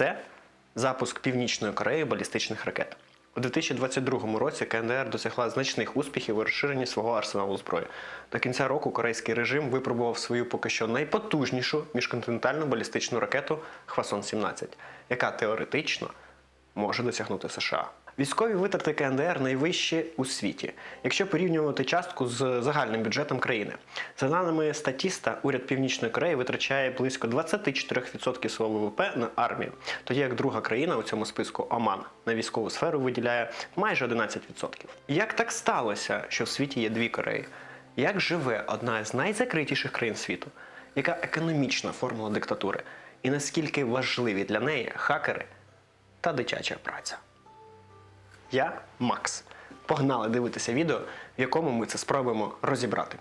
Це запуск Північної Кореї балістичних ракет. У 2022 році КНДР досягла значних успіхів у розширенні свого арсеналу зброї. До кінця року корейський режим випробував свою поки що найпотужнішу міжконтинентальну балістичну ракету Хвасон-17, яка теоретично може досягнути США. Військові витрати КНДР найвищі у світі, якщо порівнювати частку з загальним бюджетом країни. За даними статіста, уряд Північної Кореї витрачає близько 24% свого ВВП на армію, тоді як друга країна у цьому списку Оман на військову сферу виділяє майже 11%. Як так сталося, що в світі є дві Кореї? Як живе одна з найзакритіших країн світу? Яка економічна формула диктатури? І наскільки важливі для неї хакери та дитяча праця? Я Макс. Погнали дивитися відео, в якому ми це спробуємо розібрати.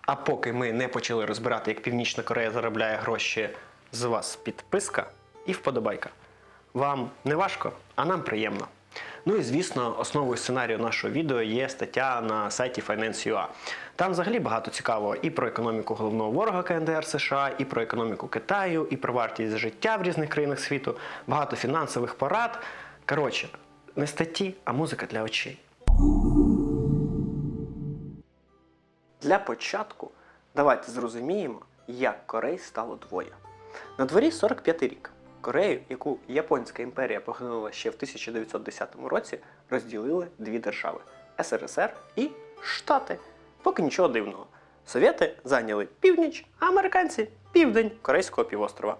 А поки ми не почали розбирати, як Північна Корея заробляє гроші з вас підписка і вподобайка. Вам не важко, а нам приємно. Ну і звісно, основою сценарію нашого відео є стаття на сайті Finance.ua. Там взагалі багато цікавого і про економіку головного ворога КНДР США, і про економіку Китаю, і про вартість життя в різних країнах світу, багато фінансових порад. Коротше, не статті, а музика для очей. Для початку давайте зрозуміємо, як Корей стало двоє. На дворі 45 рік. Корею, яку Японська імперія поглинула ще в 1910 році, розділили дві держави СРСР і Штати. Поки нічого дивного. Совєти зайняли північ, а американці південь Корейського півострова.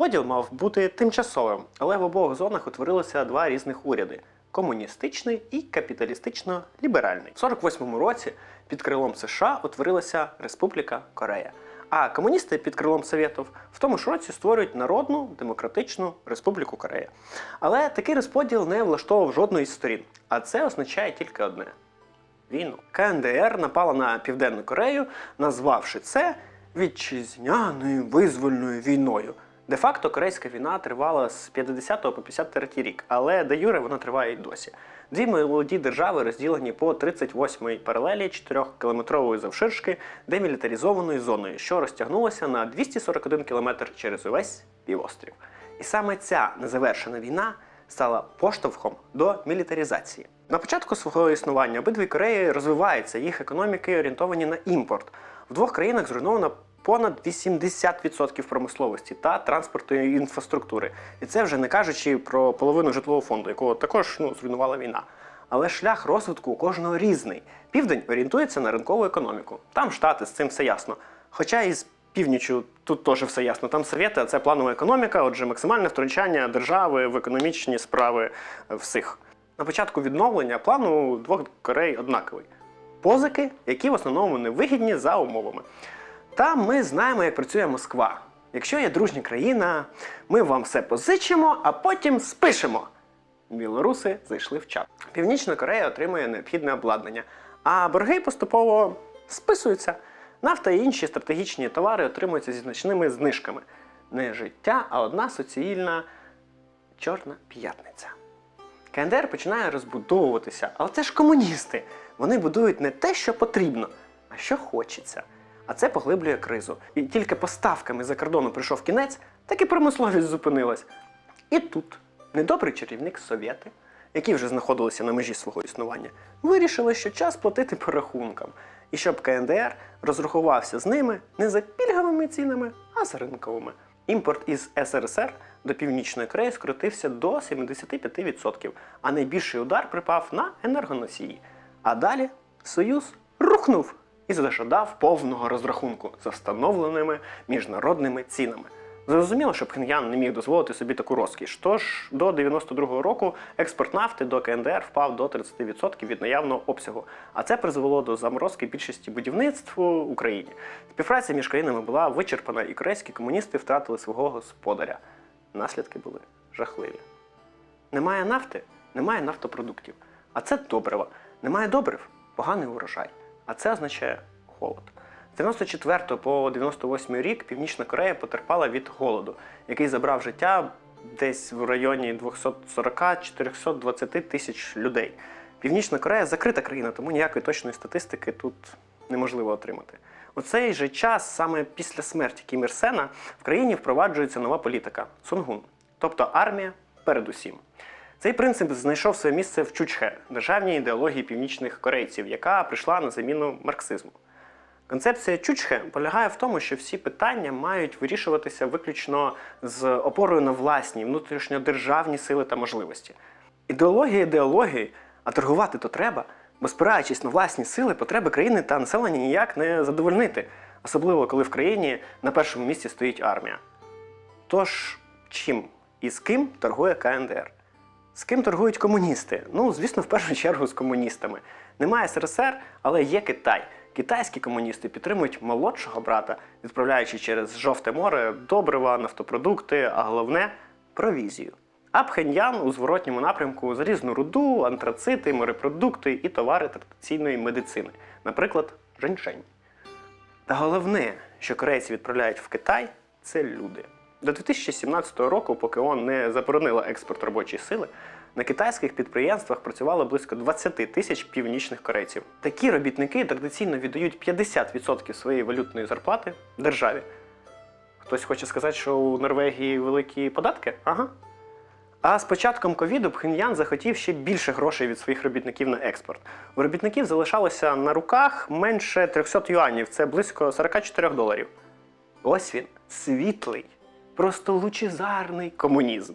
Поділ мав бути тимчасовим, але в обох зонах утворилося два різних уряди: комуністичний і капіталістично-ліберальний. В 48-му році під крилом США утворилася Республіка Корея. А комуністи під крилом Совєтів в тому ж році створюють Народну Демократичну Республіку Корея. Але такий розподіл не влаштовував жодної з сторін. А це означає тільки одне: війну. КНДР напала на Південну Корею, назвавши це вітчизняною визвольною війною. Де-факто корейська війна тривала з 50 по 53 рік, але де юре вона триває й досі. Дві молоді держави розділені по 38-й паралелі 4-кілометрової завширшки демілітаризованою зоною, що розтягнулося на 241 кілометр через увесь півострів. І саме ця незавершена війна стала поштовхом до мілітаризації. На початку свого існування обидві Кореї розвиваються, їх економіки орієнтовані на імпорт. В двох країнах зруйновано понад 80% промисловості та транспортної інфраструктури. І це вже не кажучи про половину житлового фонду, якого також ну, зруйнувала війна. Але шлях розвитку у кожного різний. Південь орієнтується на ринкову економіку. Там штати з цим все ясно. Хоча і з північю тут теж все ясно. Там совєти, а це планова економіка, отже, максимальне втручання держави в економічні справи е, всіх. На початку відновлення план у двох Корей однаковий. Позики, які в основному невигідні за умовами. Та ми знаємо, як працює Москва. Якщо є дружня країна, ми вам все позичимо, а потім спишемо. Білоруси зайшли в чат. Північна Корея отримує необхідне обладнання, а борги поступово списуються. Нафта і інші стратегічні товари отримуються зі значними знижками. Не життя, а одна суцільна чорна п'ятниця. КНДР починає розбудовуватися, але це ж комуністи. Вони будують не те, що потрібно, а що хочеться. А це поглиблює кризу. І тільки поставками за кордону прийшов кінець, так і промисловість зупинилась. І тут недобрий чарівник Совєти, які вже знаходилися на межі свого існування, вирішили, що час платити по рахункам, і щоб КНДР розрахувався з ними не за пільговими цінами, а за ринковими. Імпорт із СРСР до Північної Кореї скоротився до 75%, а найбільший удар припав на енергоносії. А далі Союз рухнув і зажадав повного розрахунку за встановленими міжнародними цінами. Зрозуміло, що Пхеньян не міг дозволити собі таку розкіш. Тож до 92-го року експорт нафти до КНДР впав до 30% від наявного обсягу. А це призвело до заморозки більшості будівництв в Україні. Співпраця між країнами була вичерпана, і корейські комуністи втратили свого господаря. Наслідки були жахливі. Немає нафти, немає нафтопродуктів. А це добрива. Немає добрив, поганий урожай. А це означає холод. З 94 по 98 рік Північна Корея потерпала від голоду, який забрав життя десь в районі 240-420 тисяч людей. Північна Корея закрита країна, тому ніякої точної статистики тут неможливо отримати. У цей же час, саме після смерті Кім Ір Сена, в країні впроваджується нова політика Сунгун. тобто армія передусім. Цей принцип знайшов своє місце в Чучхе, державній ідеології північних корейців, яка прийшла на заміну марксизму. Концепція Чучхе полягає в тому, що всі питання мають вирішуватися виключно з опорою на власні внутрішньодержавні сили та можливості. Ідеологія ідеології, а торгувати то треба, бо спираючись на власні сили, потреби країни та населення ніяк не задовольнити, особливо коли в країні на першому місці стоїть армія. Тож, чим і з ким торгує КНДР? З ким торгують комуністи? Ну, звісно, в першу чергу з комуністами. Немає СРСР, але є Китай. Китайські комуністи підтримують молодшого брата, відправляючи через жовте море добрива, нафтопродукти, а головне провізію. А Пхеньян у зворотньому напрямку залізну руду, антрацити, морепродукти і товари традиційної медицини, наприклад, женьшень. Та головне, що корейці відправляють в Китай, це люди. До 2017 року, поки ООН не заборонила експорт робочої сили, на китайських підприємствах працювало близько 20 тисяч північних корейців. Такі робітники традиційно віддають 50% своєї валютної зарплати державі. Хтось хоче сказати, що у Норвегії великі податки? Ага. А з початком ковіду Пхеньян захотів ще більше грошей від своїх робітників на експорт. У робітників залишалося на руках менше 300 юанів, це близько 44 доларів. Ось він, світлий, просто лучезарний комунізм.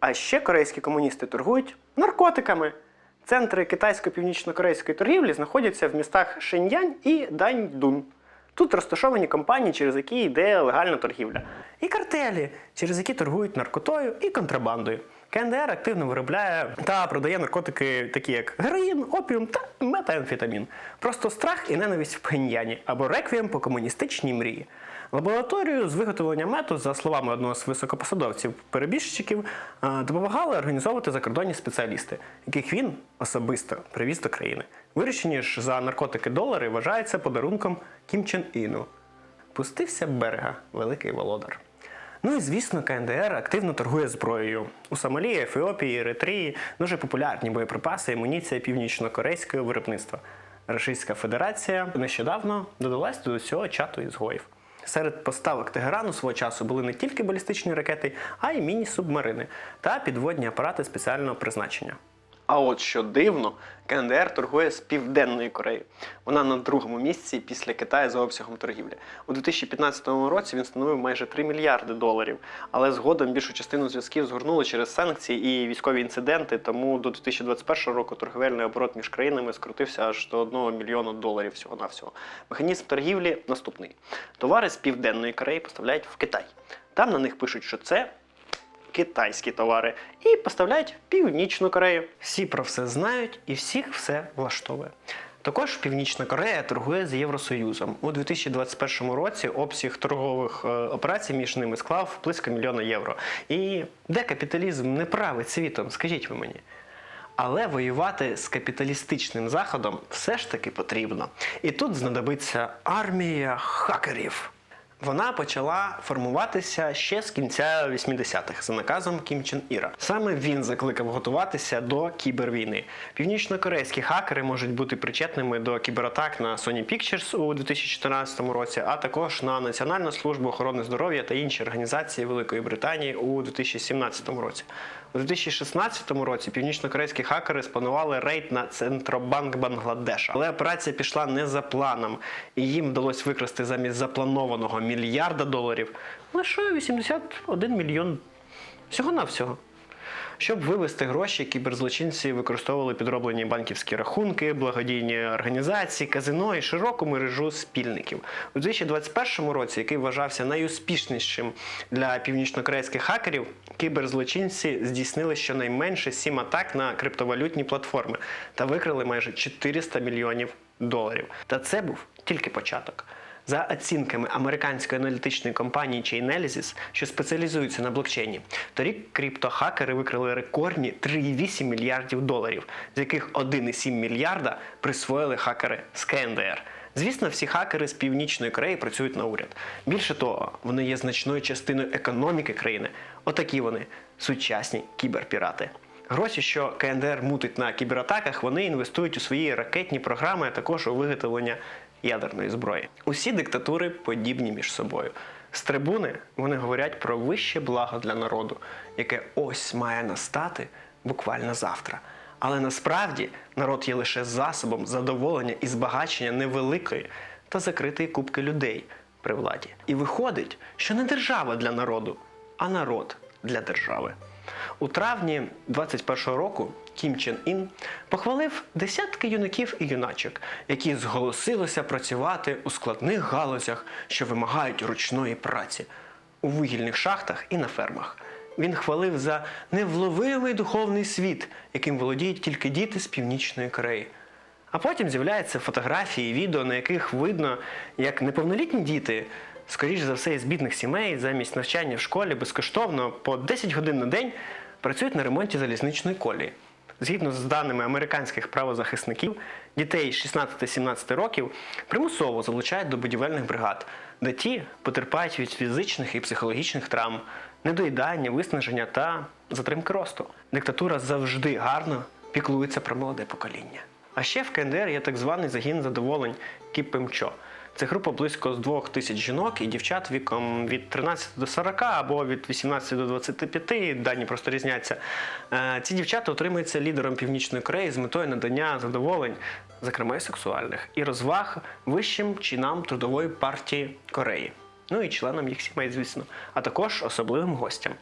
А ще корейські комуністи торгують наркотиками. Центри китайсько-північно-корейської торгівлі знаходяться в містах Шеньянь і Даньдун. Тут розташовані компанії, через які йде легальна торгівля. І картелі, через які торгують наркотою і контрабандою. КНДР активно виробляє та продає наркотики, такі як героїн, опіум та метамфетамін. Просто страх і ненависть в Пхеньяні або реквієм по комуністичній мрії. Лабораторію з виготовлення мету, за словами одного з високопосадовців перебіжчиків, е, допомагали організовувати закордонні спеціалісти, яких він особисто привіз до країни. Вирішені ж за наркотики долари вважаються подарунком Кім Чен Іну. Пустився берега великий володар. Ну і звісно, КНДР активно торгує зброєю. У Сомалі, Ефіопії, Еритрії дуже популярні боєприпаси і амуніція північно-корейського виробництва. Російська Федерація нещодавно додалась до цього чату ізгоїв. Серед поставок Тегерану свого часу були не тільки балістичні ракети, а й міні-субмарини та підводні апарати спеціального призначення. А от що дивно, КНДР торгує з Південною Кореєю. Вона на другому місці після Китаю за обсягом торгівлі. У 2015 році він становив майже 3 мільярди доларів, але згодом більшу частину зв'язків згорнули через санкції і військові інциденти. Тому до 2021 року торговельний оборот між країнами скоротився аж до 1 мільйона доларів всього навсього Механізм торгівлі наступний: товари з Південної Кореї поставляють в Китай. Там на них пишуть, що це китайські товари і поставляють в Північну Корею. Всі про все знають і всіх все влаштовує. Також Північна Корея торгує з Євросоюзом. У 2021 році обсяг торгових е, операцій між ними склав близько мільйона євро. І де капіталізм не править світом, скажіть ви мені. Але воювати з капіталістичним заходом все ж таки потрібно. І тут знадобиться армія хакерів. Вона почала формуватися ще з кінця 80-х за наказом Кім Чен Іра. Саме він закликав готуватися до кібервійни. Північно-корейські хакери можуть бути причетними до кібератак на Sony Pictures у 2014 році, а також на Національну службу охорони здоров'я та інші організації Великої Британії у 2017 році. У 2016 році північно-корейські хакери спланували рейд на Центробанк Бангладеша. Але операція пішла не за планом, і їм вдалося викрасти замість запланованого мільярда доларів лише 81 мільйон всього-навсього. Щоб вивести гроші, кіберзлочинці використовували підроблені банківські рахунки, благодійні організації, казино і широку мережу спільників. У 2021 році, який вважався найуспішнішим для північнокорейських хакерів, кіберзлочинці здійснили щонайменше 7 атак на криптовалютні платформи та викрили майже 400 мільйонів доларів. Та це був тільки початок. За оцінками американської аналітичної компанії Chainalysis, що спеціалізується на блокчейні, торік криптохакери викрили рекордні 3,8 мільярдів доларів, з яких 1,7 мільярда присвоїли хакери з КНДР. Звісно, всі хакери з Північної Кореї працюють на уряд. Більше того, вони є значною частиною економіки країни. Отакі вони сучасні кіберпірати. Гроші, що КНДР мутить на кібератаках, вони інвестують у свої ракетні програми, а також у виготовлення ядерної зброї. Усі диктатури подібні між собою. З трибуни вони говорять про вище благо для народу, яке ось має настати буквально завтра. Але насправді народ є лише засобом задоволення і збагачення невеликої та закритої кубки людей при владі. І виходить, що не держава для народу, а народ для держави. У травні 21-го року Кім Чен Ін похвалив десятки юнаків і юначок, які зголосилися працювати у складних галузях, що вимагають ручної праці у вугільних шахтах і на фермах. Він хвалив за невловимий духовний світ, яким володіють тільки діти з північної Кореї. А потім з'являються фотографії, відео, на яких видно, як неповнолітні діти, скоріш за все, із бідних сімей, замість навчання в школі безкоштовно по 10 годин на день працюють на ремонті залізничної колії. Згідно з даними американських правозахисників, дітей 16-17 років примусово залучають до будівельних бригад, де ті потерпають від фізичних і психологічних травм, недоїдання, виснаження та затримки росту. Диктатура завжди гарно піклується про молоде покоління. А ще в КНДР є так званий загін задоволень Кіпемчо. Це група близько з двох тисяч жінок і дівчат віком від 13 до 40 або від 18 до 25, дані просто різняться. Е, Ці дівчата отримуються лідером Північної Кореї з метою надання задоволень, зокрема і сексуальних, і розваг вищим чинам трудової партії Кореї. Ну і членам їх сімей, звісно, а також особливим гостям.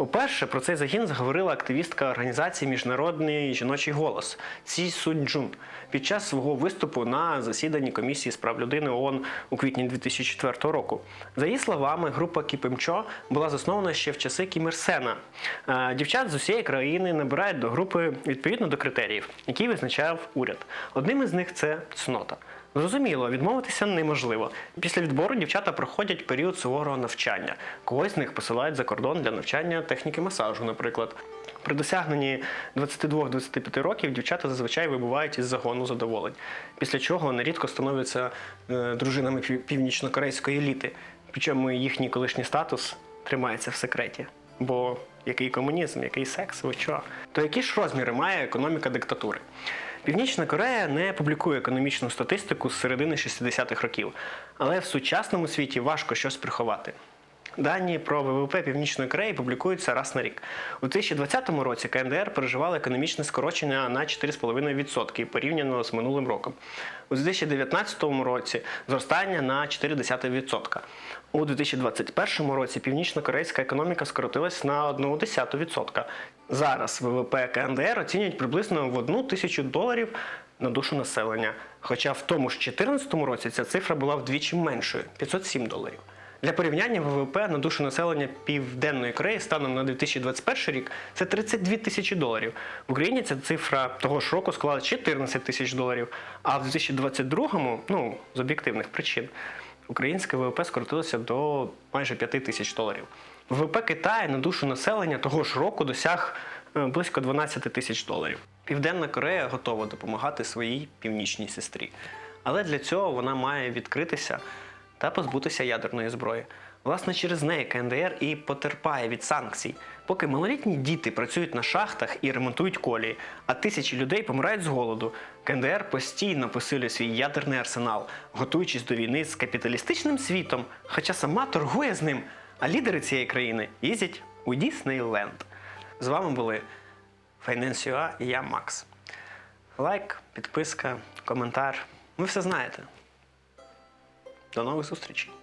Уперше про цей загін заговорила активістка організації Міжнародний жіночий голос Ці Сунь Джун під час свого виступу на засіданні комісії з прав людини ООН у квітні 2004 року. За її словами, група Кіпемчо була заснована ще в часи Кім Ір Сена. Е, Дівчат з усієї країни набирають до групи відповідно до критеріїв, які визначав уряд. Одним із них це цнота. Зрозуміло, відмовитися неможливо. Після відбору дівчата проходять період суворого навчання. Когось з них посилають за кордон для навчання техніки масажу, наприклад. При досягненні 22-25 років дівчата зазвичай вибувають із загону задоволень, після чого нерідко становляться е, дружинами пів- північно-корейської еліти. Причому їхній колишній статус тримається в секреті. Бо який комунізм, який секс, ви що? То які ж розміри має економіка диктатури? Північна Корея не публікує економічну статистику з середини 60-х років, але в сучасному світі важко щось приховати. Дані про ВВП Північної Кореї публікуються раз на рік. У 2020 році КНДР переживала економічне скорочення на 4,5% порівняно з минулим роком. У 2019 році зростання на 0,4%. У 2021 році північно-корейська економіка скоротилась на 0,1%. Зараз ВВП КНДР оцінюють приблизно в 1 тисячу доларів на душу населення. Хоча в тому ж 2014 році ця цифра була вдвічі меншою 507 доларів. Для порівняння ВВП на душу населення Південної Кореї станом на 2021 рік це 32 тисячі доларів. В Україні ця цифра того ж року склала 14 тисяч доларів, а в 2022-му, ну з об'єктивних причин, українське ВВП скоротилося до майже 5 тисяч доларів. ВВП Китаю на душу населення того ж року досяг е, близько 12 тисяч доларів. Південна Корея готова допомагати своїй північній сестрі. Але для цього вона має відкритися та позбутися ядерної зброї. Власне, через неї КНДР і потерпає від санкцій, поки малолітні діти працюють на шахтах і ремонтують колії, а тисячі людей помирають з голоду. КНДР постійно посилює свій ядерний арсенал, готуючись до війни з капіталістичним світом, хоча сама торгує з ним. А лідери цієї країни їздять у Діснейленд. З вами були Finance.ua і я Макс. Лайк, підписка, коментар. Ви все знаєте. До нових зустрічей!